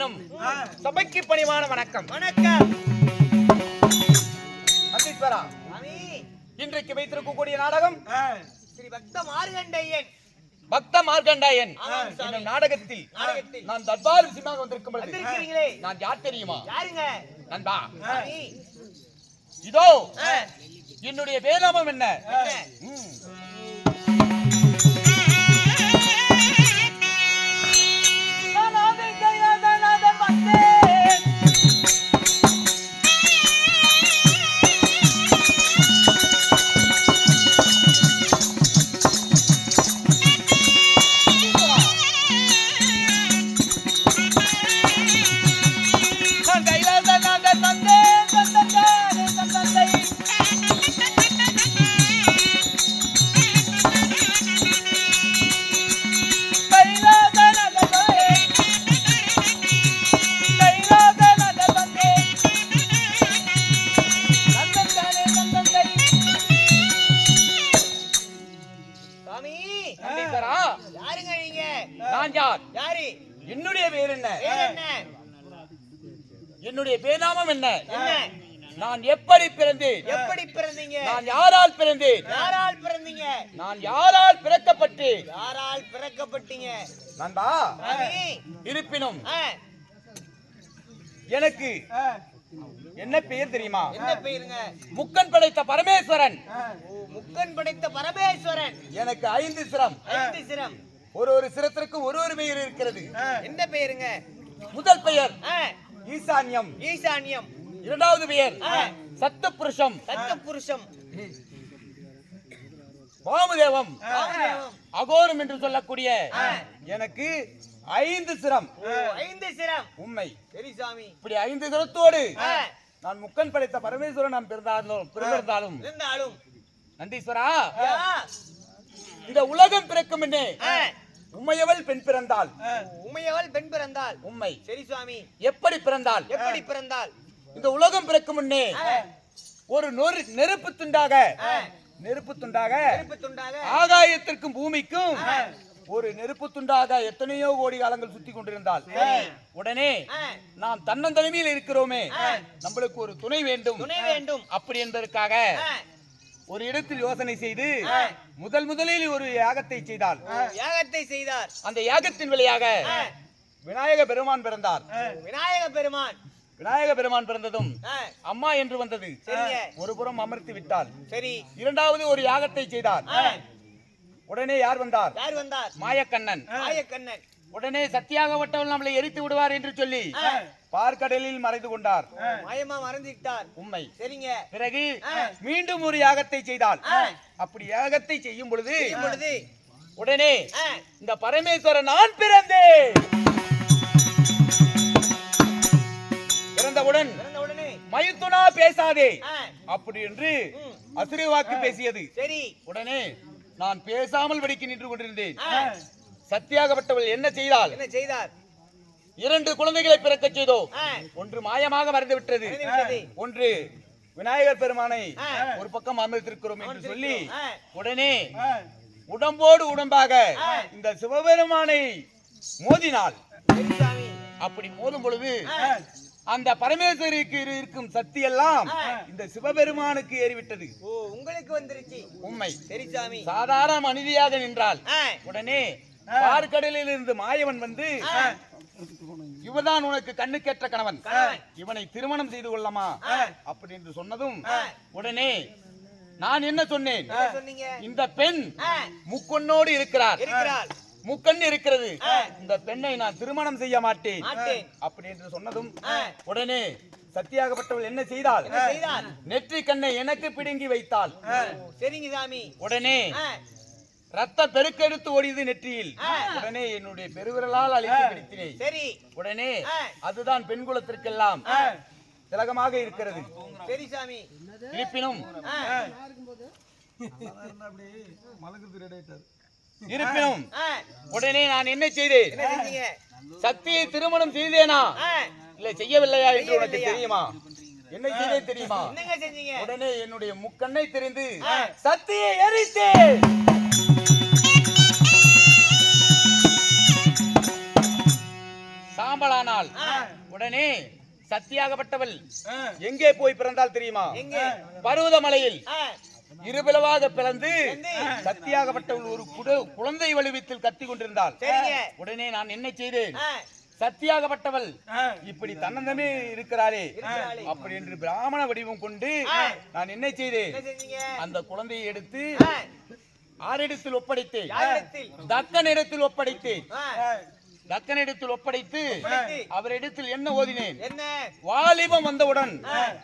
இருப்பினும் சபைக்கு பணிவான வணக்கம். வணக்கம். அம்பீஸ்வரா இன்றைக்கு வைத்திருக்கக்கூடிய நாடகம்? ஸ்ரீ பக்த மார்கண்டையன். பக்த. என்னும் நாடகத்தில் நான் தர்பார் விஷயமாக வந்திருக்கும் பொழுது நான் யார் தெரியுமா? யாருங்க? நண்பா. இதோ என்னுடைய வேதாமம் என்ன? சாமி! நந்தீஸ்வரா, யாருங்க நீங்க? நான் யார்? யாரு? என்னுடைய பேர் என்ன? என்னுடைய பேநாமம் என்ன? என்ன? நான் எப்படி பிறந்தேன்? எப்படி பிறந்தீங்க? நான் யாரால் பிறந்தேன்? யாரால் பிறந்தீங்க? நான் யாரால் பிறக்கப்பட்டு யாரால் பிறக்கப்பட்டீங்க? நண்பா இருப்பினும் எனக்கு என்ன பெயர் தெரியுமா? என்ன பெயருங்க முக்கன் படைத்த பரமேஸ்வரன். முக்கன் படைத்த பரமேஸ்வரன். எனக்கு ஐந்து சிரம். ஐந்து சிரம். ஒரு ஒரு சிரத்திற்கும் ஒரு ஒரு பெயர் இருக்கிறது. என்ன பெயருங்க? முதல் பெயர் ஈசான்யம். ஈசான்யம். இரண்டாவது பெயர் சத்த புருஷம் சத்த புருஷம் வாமுதேவம். அகோரம் என்று சொல்லக்கூடிய எனக்கு ஐந்து சிரம். ஐந்து சிரம். உண்மை. சரி சாமி. இப்படி ஐந்து சிரத்தோடு நான் முக்கன் படைத்த பரமேஸ்வரன் நான் பிறந்தாலும் இருந்தாலும் நந்தீஸ்வரா? இந்த உலகம் பிறக்கும் என்னே ஆ, உண்மையவள் பெண் பிறந்தாள். உமையவள் பெண் பிறந்தாள். உண்மை சரி சுவாமி. எப்படி பிறந்தாள்? எப்படி பிறந்தாள்? இந்த உலகம் பிறக்கும் முன்னே ஒரு நொறு நெருப்பு துண்டாக நெருப்பு துண்டாக நெருப்பு துண்டாக ஆகாயத்திற்கும் பூமிக்கும் ஒரு நெருப்பு துண்டாக எத்தனையோ கோடி காலங்கள் சுத்தி கொண்டிருந்தாள் உடனே நாம் தன்னந்தனிமையில் இருக்கிறோமே. நம்மளுக்கு ஒரு துணை வேண்டும். துணை வேண்டும். அப்படி என்பதற்காக ஒரு இடத்தில் யோசனை செய்து முதல் முதலில் ஒரு யாகத்தை செய்தாள் யாகத்தை செய்தார். அந்த யாகத்தின் வழியாக விநாயக பெருமான் பிறந்தார். விநாயக பெருமான். விநாயக பெருமான் பிறந்ததும் அம்மா என்று வந்தது. ஒரு புறம் அமர்த்தி விட்டாள் சரி. இரண்டாவது ஒரு யாகத்தை செய்தார். உடனே யார் வந்தார்? யார் வந்தார்? மாயக்கண்ணன். ஆயக்கண்ணன் உடனே சத்தியாகப்பட்டவள் நம்மளை எரித்து விடுவார் என்று சொல்லி பார்க்கடலில் மறைந்து கொண்டார். மாயமா மறந்துட்டார் உண்மை. சரிங்க. பிறகு மீண்டும் ஒரு யாகத்தை செய்தாள் ஆ, அப்படி யாகத்தை செய்யும் பொழுது உடனே இந்த பரமேஸ்வரன் நான் பிறந்தேன். பிறந்தவுடன் மயுத்துனா பேசாதே. அப்படி என்று ம், அசுர வாக்கு பேசியது. சரி. உடனே நான் பேசாமல் வெடிக்க நின்று கொண்டிருந்தேன். சத்தியாகப்பட்டவள் என்ன செய்தால் என்ன செய்தார்? இரண்டு குழந்தைகளை பிறக்கச் செய்தோம். ஆ, ஒன்று மாயமாக மறைந்து விட்டது. ஒன்று விநாயகர் பெருமானை. ஒரு பக்கம் அமர்ந்திருக்கிறோம் என்று சொல்லி உடனே உடம்போடு உடம்பாக இந்த சிவபெருமானை மோதினாள். சாமி. அப்படி மோதும் பொழுது அந்த பரமேஸ்வரிக்கு இரு- இருக்கும் சக்தி எல்லாம் இந்த சிவபெருமானுக்கு ஏறிவிட்டது. ஓ உங்களுக்கு வந்துருச்சு. உண்மை. சரி சாமி. சாதாரண மனிதியாக நின்றாள் ஆ, உடனே பார்க்கடலில் இருந்து மாயவன் வந்து இவதான் உனக்கு கண்ணுக்கேற்ற கணவன். கணவன். இவனை திருமணம் செய்து கொள்ளமா. அப்படி என்று சொன்னதும் உடனே நான் என்ன சொன்னேன்? இந்த பெண் முக்கொன்னோடு இருக்கிறார். முக்கண் இருக்கிறது. இந்த பெண்ணை நான் திருமணம் செய்ய மாட்டேன். அப்படி என்று சொன்னதும் உடனே சத்தியாகப்பட்டவள் என்ன செய்தார் நெற்றி கண்ணை எனக்கு பிடுங்கி வைத்தாள். சரிங்க சாமி. உடனே ரத்த பெருக்கெடுத்து ஓடியது நெற்றியில். உடனே என்னுடைய பெருவிரலால் அழித்து பிடித்தினேன். சரி. உடனே. அதுதான் பெண் குலத்திற்கெல்லாம் திலகமாக இருக்கிறது. சரி சாமி. இருப்பினும் ஆ, இருப்பினும் உடனே நான் என்ன செய்தேன்? சக்தியை திருமணம் செய்தேனா? இல்ல செய்யவில்லையா என்று உனக்கு? தெரியுமா? என்ன செய்தேன் தெரியுமா? உடனே என்னுடைய முக்கண்ணை தெரிந்து சக்தியை எரித்தேன். சாம்பலானால். உடனே சத்தியாகப்பட்டவள் எங்கே போய் பிறந்தால் தெரியுமா? பருவதமலையில் இருபிளவாக பிறந்து சத்தியாகப்பட்டவள் ஒரு குழந்தை வடிவத்தில் கத்தி கொண்டிருந்தாள். உடனே நான் என்ன செய்தேன்? சத்தியாகப்பட்டவள் இப்படி தன்னந்தமே இருக்கிறாரே. அப்படி என்று பிராமண வடிவம் கொண்டு. நான் என்ன செய்தேன்? அந்த குழந்தையை எடுத்து ஆரிடத்தில் ஒப்படைத்தேன். தக்கனிடத்தில் ஒப்படைத்தேன். தக்கனிடத்தில் ஒப்படைத்து அவரிடத்தில் என்ன ஓதினேன்? என்ன? வாலிபம் வந்தவுடன்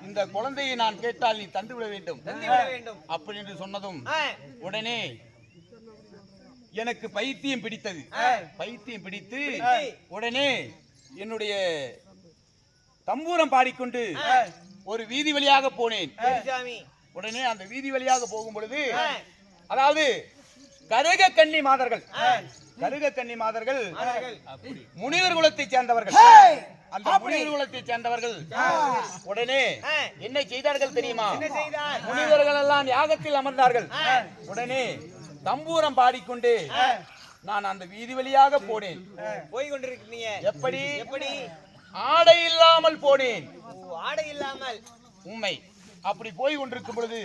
இந்த குழந்தையை நான் கேட்டால் நீ தந்து விட வேண்டும். அப்படி என்று சொன்னதும் உடனே எனக்கு பைத்தியம் பிடித்தது. பைத்தியம் பிடித்து உடனே என்னுடைய தம்பூரம் பாடிக்கொண்டு ஒரு வீதி வழியாக போனேன். உடனே அந்த வீதி வழியாக போகும் பொழுது அதாவது கருக கன்னி மாதர்கள் கருக கன்னி மாதர்கள். முனிவர் குலத்தைச் சேர்ந்தவர்கள். அந்த முனிவர் குலத்தைச் சேர்ந்தவர்கள். உடனே என்ன செய்தார்கள் தெரியுமா? என்ன செய்தார்? முனிவர்கள் எல்லாம் யாகத்தில் அமர்ந்தார்கள். உடனே தம்பூரம் பாடிக்கொண்டு நான் அந்த வீதி வழியாக போனேன். போய் கொண்டிருக்கீங்க எப்படி? எப்படி? ஆடை இல்லாமல் போனேன். ஆடை இல்லாமல். உண்மை அப்படி போய் கொண்டிருக்கும் பொழுது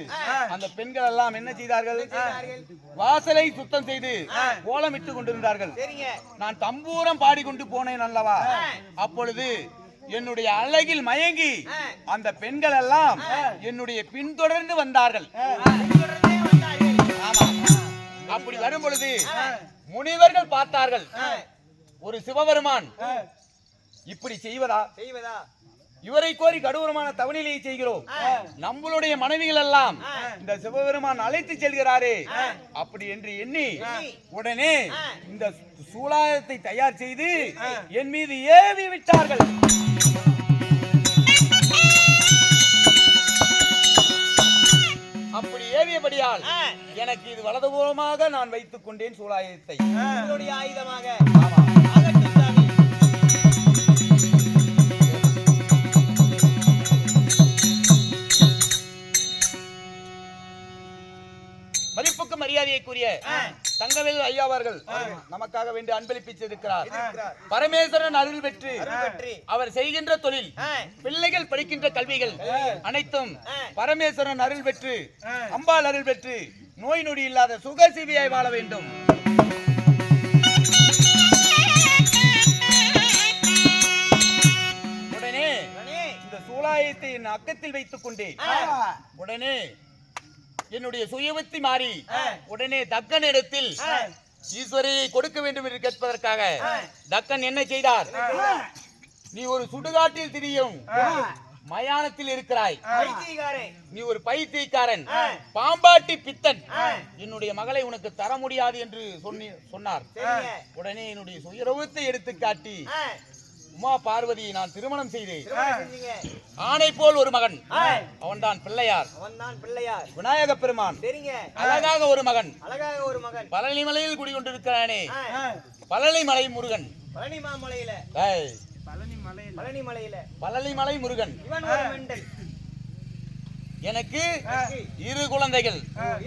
அந்த பெண்கள் எல்லாம் என்ன செய்தார்கள்? வாசலை சுத்தம் செய்து கோலமிட்டு கொண்டிருந்தார்கள். நான் தம்பூரம் பாடிக்கொண்டு போனேன் அல்லவா? அப்பொழுது என்னுடைய அழகில் மயங்கி அந்த பெண்கள் எல்லாம் என்னுடைய பின்தொடர்ந்து வந்தார்கள். அப்படி வரும் பொழுது முனிவர்கள் பார்த்தார்கள். ஒரு சிவபெருமான் இப்படி செய்வதா? செய்வதா? இவரை கோரி கடூரமான தவநிலையை செய்கிறோம். நம்மளுடைய மனைவிகள் எல்லாம் இந்த சிவபெருமான் அழைத்து செல்கிறாரே. அப்படி என்று எண்ணி உடனே இந்த சூலாயத்தை தயார் செய்து என் மீது ஏவி விட்டார்கள். அப்படி ஏவியபடியால் எனக்கு இது வலதுபுறமாக நான் வைத்துக் கொண்டேன் சூலாயத்தை. ஆயுதமாக. மதிப்புக்கு மரியாதைக்குரிய தங்கவேல் ஐயா அவர்கள் நமக்காக வேண்டி அன்பளிப்பிச்சிருக்கிறார். பரமேஸ்வரன் அருள் பெற்று அவர் செய்கின்ற தொழில் பிள்ளைகள் படிக்கின்ற கல்விகள் அனைத்தும். பரமேஸ்வரன் அருள் பெற்று அம்பாள் அருள் பெற்று நோய் நொடி இல்லாத சுகசிவியாய் வாழ வேண்டும். உடனே இந்த சூலாயத்தை என் அக்கத்தில் வைத்துக் கொண்டேன். உடனே என்னுடைய சுயவத்தி மாறி உடனே தக்கன் இடத்தில் ஈஸ்வரியை கொடுக்க வேண்டும் என்று கேட்பதற்காக தக்கன் என்ன செய்தார்? நீ ஒரு சுடுகாட்டில் திரியும் மயானத்தில் இருக்கிறாய். நீ ஒரு பைத்தியக்காரன். பாம்பாட்டி பித்தன். என்னுடைய மகளை உனக்கு தர முடியாது என்று சொன்னி சொன்னார். உடனே என்னுடைய சுயரூபத்தை எடுத்து காட்டி உமா பார்வதியை நான் திருமணம் செய்தேன். ஆணை போல் ஒரு மகன். ஆ, அவன்தான் பிள்ளையார். பிள்ளையார். விநாயக பெருமான். அழகாக ஒரு மகன். அழகாக ஒரு மகன். பழனி மலையில் குடிகொண்டிருக்கிறானே. ஆ, பழனி மலை முருகன். பழனி மாமலையில. ஏய், பழனி மலையில. பழனி மலை முருகன். இவன் எனக்கு இரு குழந்தைகள்.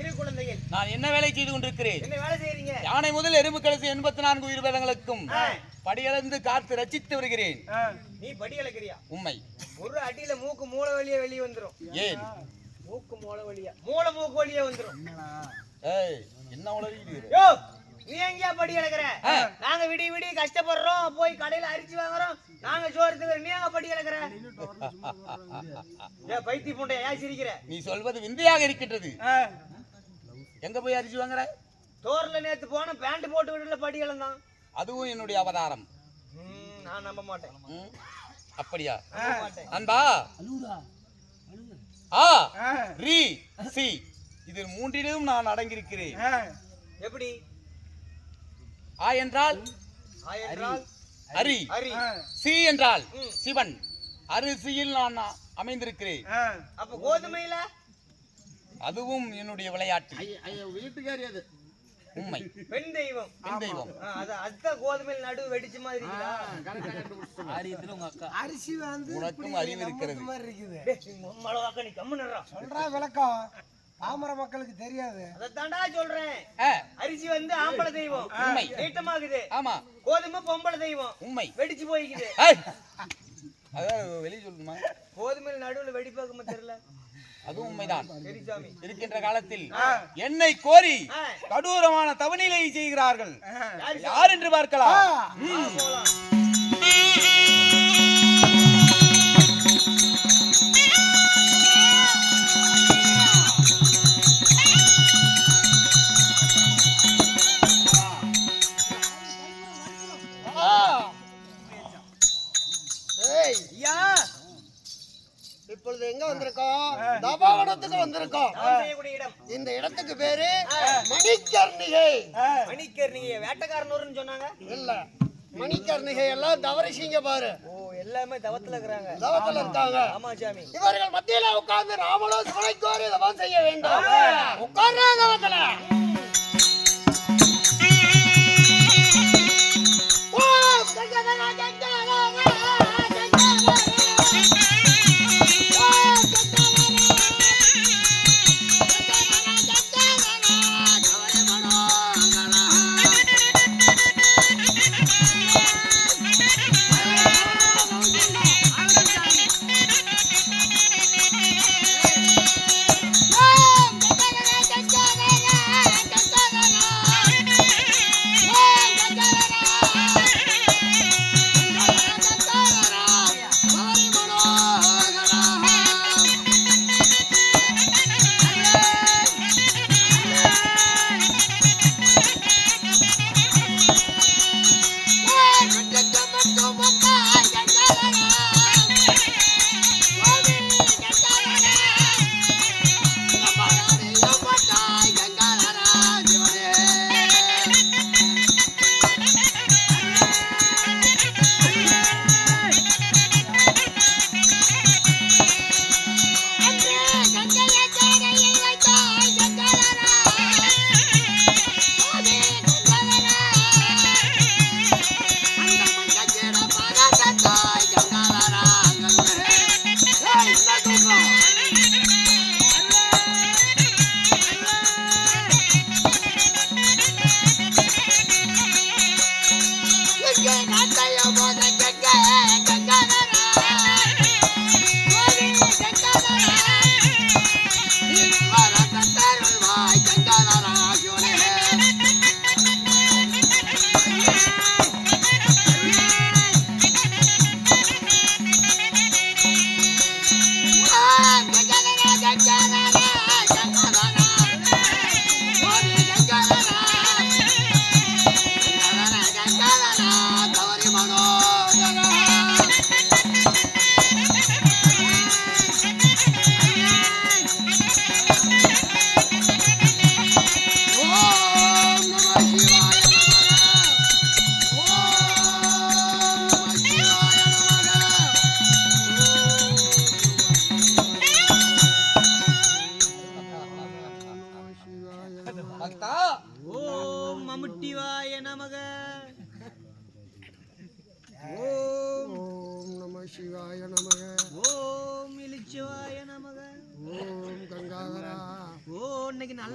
இரு குழந்தைகள். நான் என்ன வேலை செய்து கொண்டிருக்கிறேன்? என்ன வேலை செய்றீங்க? யானை முதல் எறும்பு கடைசி எண்பத்தி நான்கு உயிர் வேதங்களுக்கும் படியளந்து காத்து ரச்சித்து வருகிறேன். நீ படி அளக்கிறியா? உண்மை ஒரு அடியில மூக்கு மூளை வழியா வெளியே வந்துரும். ஏன்? மூக்கு மூளை வழியா. மூளை மூக்கு வழியா வந்துரும். ஏய் என்ன உளறிட்டு யோ நீ எங்கயா படி அளக்குற? நாங்க விடி விடி கஷ்டப்படுறோம். போய் கடையில அரிசி வாங்குறோம். நாங்க சோறு திங்குறோம். நீ எங்க படி அளக்குற ஏ பைத்தி புண்டைய ஏன் சிரிக்கிற? நீ சொல்வது விந்தையாக இருக்கின்றது. எங்க போய் அரிசி வாங்குற? தோர்ல நேத்து போன பேண்ட் போட்டு விடல படி இழந்தான் அதுவும் என்னுடைய அவதாரம். நான் நம்ப மாட்டேன். அப்படியா? அன்பா? ஆ ரீ சி இதில் மூன்றிலும் நான் அடங்கியிருக்கிறேன். எப்படி? ஆ என்றால்? ஆ என்றால்? அரி. சி என்றால். சிவன். அரிசியில் நான் அமைந்திருக்கிறேன். அப்ப கோதுமையில? அதுவும் என்னுடைய விளையாட்டு. உண்மை. பெண் தெய்வம். பெண் தெய்வம். அது அதுதான் கோதுமையில் நடு வெடிச்ச மாதிரி இருக்குதா? அரிசி வந்து உனக்கும் அறிவு இருக்கிறது. மாதிரி இருக்குது. நீ மொம்மளவாக்க நீ கம்முன்னுறா சொல்றா விளக்கம். பாமர மக்களுக்கு தெரியாது. அதைத்தாண்டா சொல்றேன். அரிசி வந்து ஆம்பளை தெய்வம். உண்மை. நீட்டமாகுது. ஆமா. கோதுமை பொம்பளை தெய்வம். உண்மை. வெடிச்சு போய்க்குது. அதான் வெளியே சொல்லணுமா கோதுமையில நடுவுல வெடிப்பாக்குமா தெரியல. அதுவும் உண்மைதான். பெரியசாமி இருக்கின்ற காலத்தில் என்னை கோரி. கடூரமான தவநிலை செய்கிறார்கள். யாரு யார் என்று பார்க்கலாம். இடம் இந்த இடத்துக்கு பேரு மணிக்கர்ணிகை. மணிக்கர் நீங்க வேட்டக்காரனூர்னு சொன்னாங்க. இல்ல. மணிக்கர்ணிகை எல்லாம் தவறிசிங்க பாரு. ஓ எல்லாமே தவத்துல இருக்கிறாங்க. தவத்துல இருக்காங்க. ஆமா சாமி. இவர்கள் மத்தியில உட்கார்ந்து ராமனும் சிவனைக்கோரி தவம் செய்ய வேண்டும். உட்கார்றாங்க தவத்துல.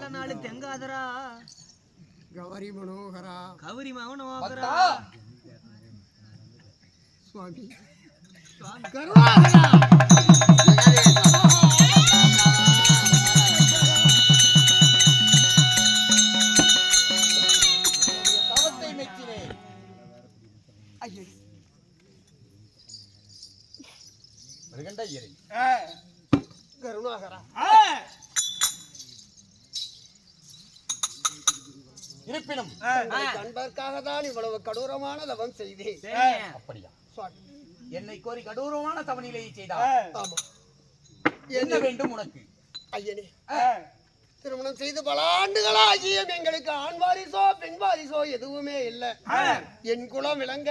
நல்ல நாள் தெங்காதரா. கௌரி மனோகரா கௌரி மகனோகரா பக்தா சுவாமி. கருணாகரா. இருப்பினும் கண்பதற்காக தான் இவ்வளவு கடூரமான தவம் செய்தேன். அப்படியா? என்னை கோரி கடூரமான தவநிலையை செய்தார் ஆமா என்ன வேண்டும் உனக்கு? ஐயனே. திருமணம் செய்து பல ஆண்டுகளா ஆகியும் எங்களுக்கு ஆண் வாரிசோ பெண் வாரிசோ எதுவுமே இல்ல. என் குலம் விளங்க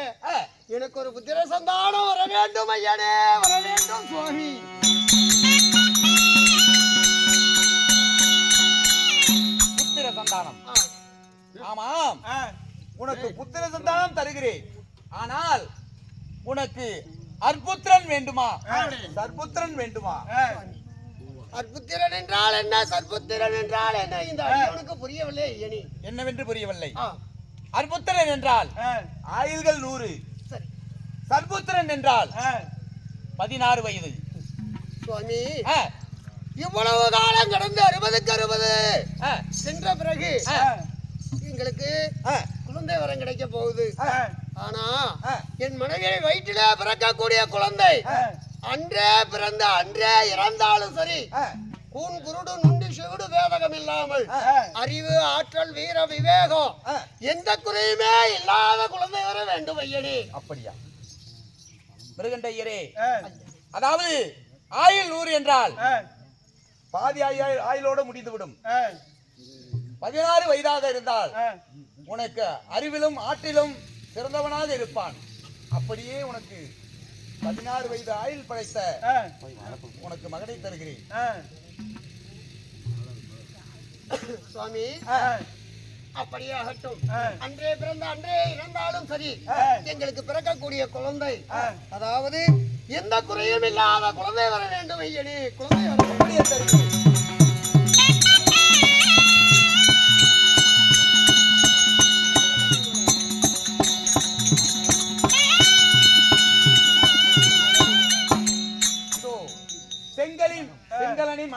எனக்கு ஒரு புத்திர சந்தானம் வர வேண்டும் ஐயனே வர வேண்டும் சுவாமி. ஆமாம். உனக்கு புத்திர சந்தானம் தருகிறேன். ஆனால் உனக்கு அற்புத்திரன் வேண்டுமா? சர்புத்திரன் வேண்டுமா? அற்புத்திரன் என்றால் என்ன? சர்புத்திரன் என்றால் என்ன? இந்த ஐயனுக்கு புரியவில்லை ஐயனி என்னவென்று புரியவில்லை? அற்புத்திரன் என்றால் ஆயுள்கள் நூறு. சரி. சர்புத்திரன் என்றால் பதினாறு வயது. சுவாமி இவ்வளவு காலம் கடந்து அறுபதுக்கு அறுபது சென்ற பிறகு எங்களுக்கு குழந்தை வரம் கிடைக்க போகுது. ஆனா. என் மனைவியை வயிற்றிலே பிறக்கக்கூடிய குழந்தை அன்றே பிறந்த அன்றே இறந்தாலும் சரி கூன் குருடு நுண்டி செவிடு வேதகம் இல்லாமல் அறிவு ஆற்றல் வீர விவேகம். எந்த குறையுமே இல்லாத குழந்தை வர வேண்டும் ஐயனி. அப்படியா? மிருகண்டையரே அதாவது ஆயுள் நூறு என்றால் பாதி ஆயுள் ஆயுளோட முடிந்துவிடும். பதினாறு வயதாக இருந்தால் உனக்கு அறிவிலும் ஆற்றிலும் சிறந்தவனாக இருப்பான். அப்படியே உனக்கு பதினாறு வயது ஆயுள் படைத்த உனக்கு மகனை தருகிறேன். சுவாமி அப்படியே ஆகட்டும் அன்றே பிறந்த அன்றே இறந்தாலும் சரி எங்களுக்கு பிறக்கக்கூடிய குழந்தை. அதாவது எந்த குறையும் இல்லாத குழந்தை வர வேண்டும் ஐயனி குழந்தை வர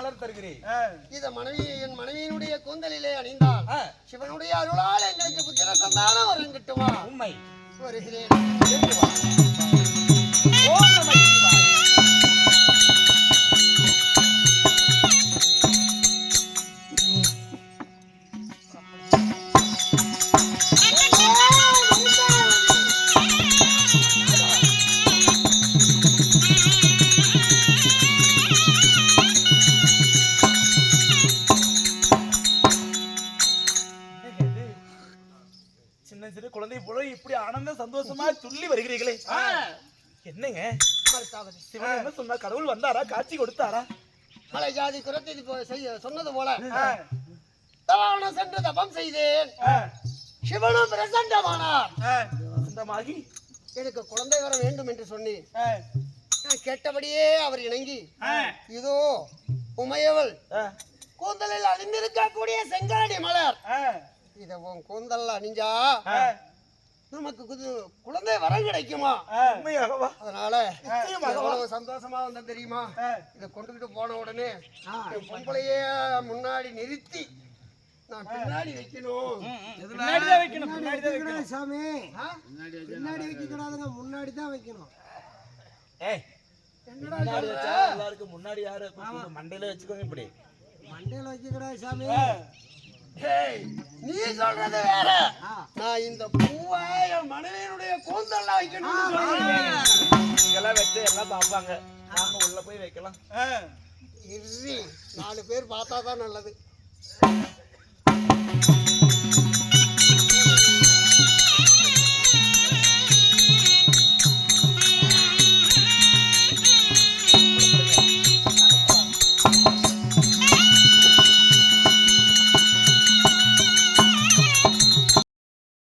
மலர் தருகிறேன். இத மனைவி என் மனைவியினுடைய கூந்தலிலே அணிந்தால் சிவனுடைய அருளால் எங்களுக்கு புத்திர சந்தானம் வரும் கிட்டுமா? உண்மை. வருகிறேன். வந்தாரா காட்சி கொடுத்தாரா? மலை ஜாதி குரத்தை செய்ய சொன்னது போல. தவான சென்று தபம் செய்தேன். சிவனும் பிரசண்டமானார் சொந்தமாகி? எனக்கு குழந்தை வர வேண்டும் என்று சொன்னேன். கேட்டபடியே அவர் இணங்கி இதோ உமையவள். கூந்தலில் அணிந்திருக்கக்கூடிய செங்காடி மலர். இத உன் கூந்தல் அணிஞ்சா நமக்கு குழந்தை வரம் கிடைக்குமா? உண்மையாகவா? அதனால எவ்வளவு சந்தோஷமா வந்த தெரியுமா? இத கொண்டுகிட்டு போன உடனே என் பொம்பளையே முன்னாடி நிறுத்தி நான் பின்னாடி வைக்கணும். வைக்கணும் பின்னாடிதான் வைக்கணும். சாமி? பின்னாடி வைக்க கூடாதுங்க முன்னாடி தான் வைக்கணும். ஏய் பின்னாடி வச்சா எல்லாருக்கும் முன்னாடி யாரு? மண்டையில வச்சுக்கோங்க இப்படி. மண்டையில வைக்க கூடாது சாமி நீ சொல்றது வேற. நான் இந்த பூவை என் மனைவியினுடைய கூந்தல்ல வைக்கணும் இங்கெல்லாம் வச்சு எல்லாம் பார்ப்பாங்க. நாம உள்ள போய் வைக்கலாம். நாலு பேர் பார்த்தா தான் நல்லது.